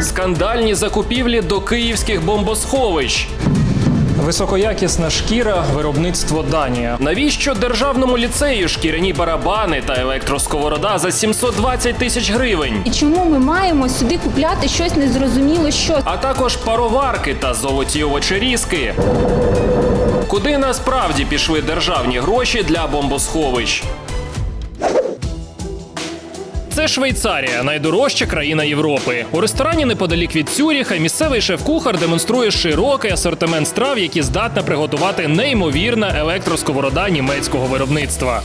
Скандальні закупівлі до київських бомбосховищ. Високоякісна шкіра, виробництво Данія. Навіщо державному ліцею шкіряні барабани та електросковорода за 720 тисяч гривень? І чому ми маємо сюди купляти щось незрозуміло що? а також пароварки та золоті овочерізки. Куди насправді пішли державні гроші для бомбосховищ? Швейцарія, найдорожча країна Європи. У ресторані неподалік від Цюріха місцевий шеф-кухар демонструє широкий асортимент страв, які здатна приготувати неймовірна електросковорода німецького виробництва.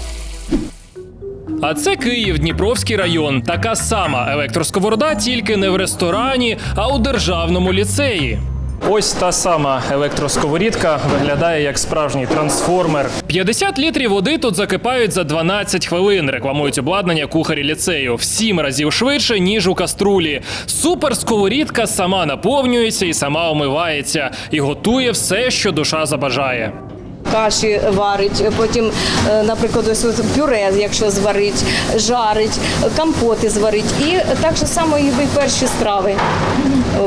А це Київ, Дніпровський район. Така сама електросковорода, тільки не в ресторані, а у державному ліцеї. Ось та сама електросковорідка виглядає як справжній трансформер. 50 літрів води тут закипають за 12 хвилин. Рекламують обладнання кухарі ліцею в 7 разів швидше ніж у каструлі. Суперсковорідка сама наповнюється і сама омивається, і готує все, що душа забажає. Каші варить, потім, е, наприклад, ось пюре, якщо зварить, жарить, компоти зварить. І так же само і перші страви.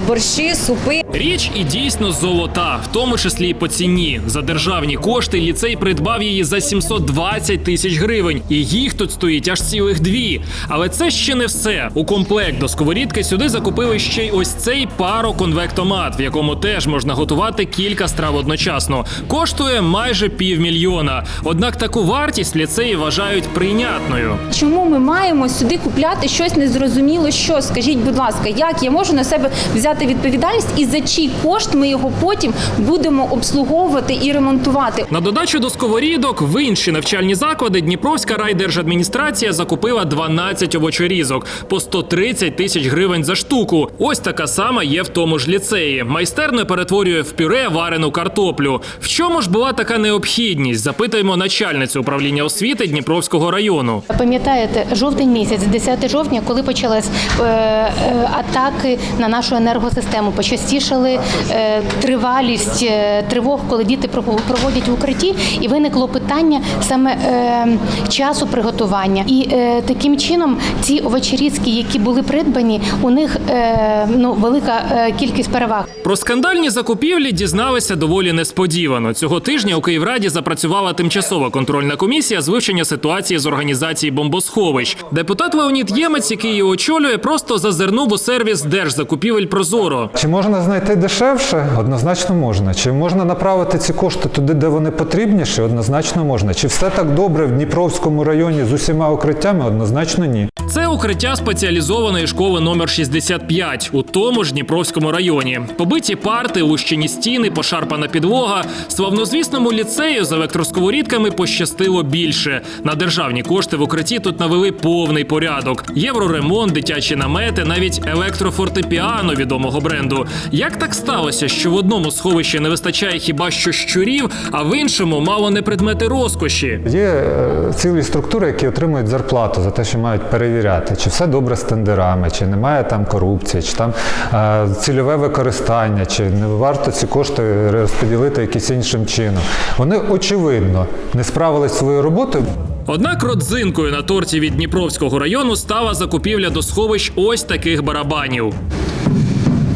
Борщі, супи. Річ і дійсно золота, в тому числі і по ціні. За державні кошти ліцей придбав її за 720 тисяч гривень, і їх тут стоїть аж цілих дві. Але це ще не все. У комплект до сковорідки сюди закупили ще й ось цей пароконвектомат, в якому теж можна готувати кілька страв одночасно. Коштує майже півмільйона. Однак таку вартість ліцеї вважають прийнятною. Чому ми маємо сюди купляти щось незрозуміло що? Скажіть, будь ласка, як я можу на себе взяти відповідальність і за чий кошт ми його потім будемо обслуговувати і ремонтувати? На додачу до сковорідок в інші навчальні заклади Дніпровська райдержадміністрація закупила 12 овочерізок по 130 тисяч гривень за штуку. Ось така сама є в тому ж ліцеї. Майстерно перетворює в пюре варену картоплю. В чому ж була така необхідність? Запитуємо начальницю управління освіти Дніпровського району. Пам'ятаєте, жовтень місяць, 10 жовтня, коли почались е, е, атаки на нашу енергосистему, почастішали е, тривалість е, тривог, коли діти проводять в укритті, і виникло питання саме е, часу приготування. І е, таким чином ці овочерізки, які були придбані, у них е, ну велика е, кількість переваг. Про скандальні закупівлі дізналися доволі несподівано. Цього тижня у Київраді запрацювала тимчасова контрольна комісія з вивчення ситуації з організації бомбосховищ. Депутат Леонід Ємець, який її очолює, просто зазирнув у сервіс держзакупівель Прозоро. Чи можна знайти дешевше? Однозначно можна. Чи можна направити ці кошти туди, де вони потрібніші? Однозначно можна. Чи все так добре в Дніпровському районі з усіма укриттями? Однозначно ні. Це укриття спеціалізованої школи номер 65 у тому ж Дніпровському районі. Побиті парти, лущені стіни, пошарпана підлога. Славнозвісному ліцею з електросковорідками пощастило більше. На державні кошти в укритті тут навели повний порядок. Євроремонт, дитячі намети, навіть електрофортепіано відомого бренду. Як так сталося, що в одному сховищі не вистачає хіба що щурів, а в іншому мало не предмети розкоші? Є е, цілі структури, які отримують зарплату за те, що мають перевіряти, чи все добре з тендерами, чи немає там корупції, чи там е, цільове використання, чи не варто ці кошти розподілити якимось іншим чином. Вони очевидно не справились своєю роботою. Однак родзинкою на торті від Дніпровського району стала закупівля до сховищ ось таких барабанів.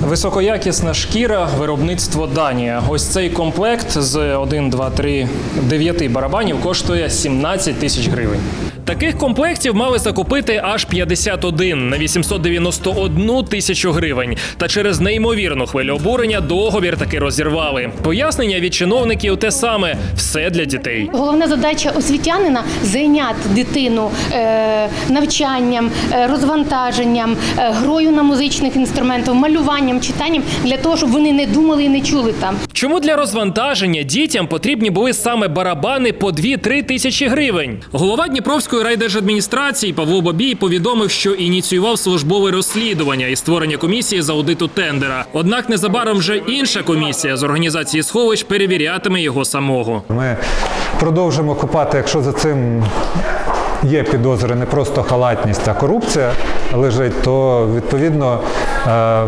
Високоякісна шкіра, виробництво Данія. Ось цей комплект з 1, 2, 3, 9 барабанів коштує 17 тисяч гривень. Таких комплектів мали закупити аж 51 на 891 тисячу гривень. Та через неймовірну хвилю обурення договір таки розірвали. Пояснення від чиновників те саме: все для дітей. Головна задача освітянина зайняти дитину е, навчанням, е, розвантаженням, е, грою на музичних інструментах, малюванням, читанням для того, щоб вони не думали і не чули там. Чому для розвантаження дітям потрібні були саме барабани по 2-3 тисячі гривень? Голова Дніпровської райдержадміністрації Павло Бабій повідомив, що ініціював службове розслідування і створення комісії з аудиту тендера. Однак незабаром вже інша комісія з організації сховищ перевірятиме його самого. Ми продовжимо копати, якщо за цим є підозри, не просто халатність, а корупція лежить, то відповідно е,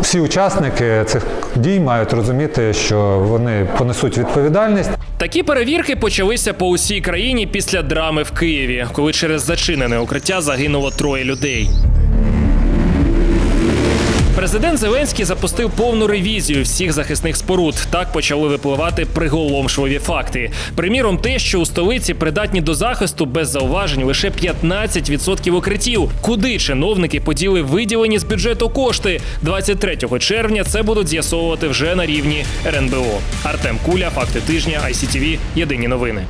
всі учасники цих дій мають розуміти, що вони понесуть відповідальність. Такі перевірки почалися по усій країні після драми в Києві, коли через зачинене укриття загинуло троє людей. Президент Зеленський запустив повну ревізію всіх захисних споруд. Так почали випливати приголомшливі факти. Приміром, те, що у столиці придатні до захисту без зауважень лише 15% укриттів. Куди чиновники поділи виділені з бюджету кошти? 23 червня це будуть з'ясовувати вже на рівні РНБО. Артем Куля, факти тижня, ICTV, Єдині новини.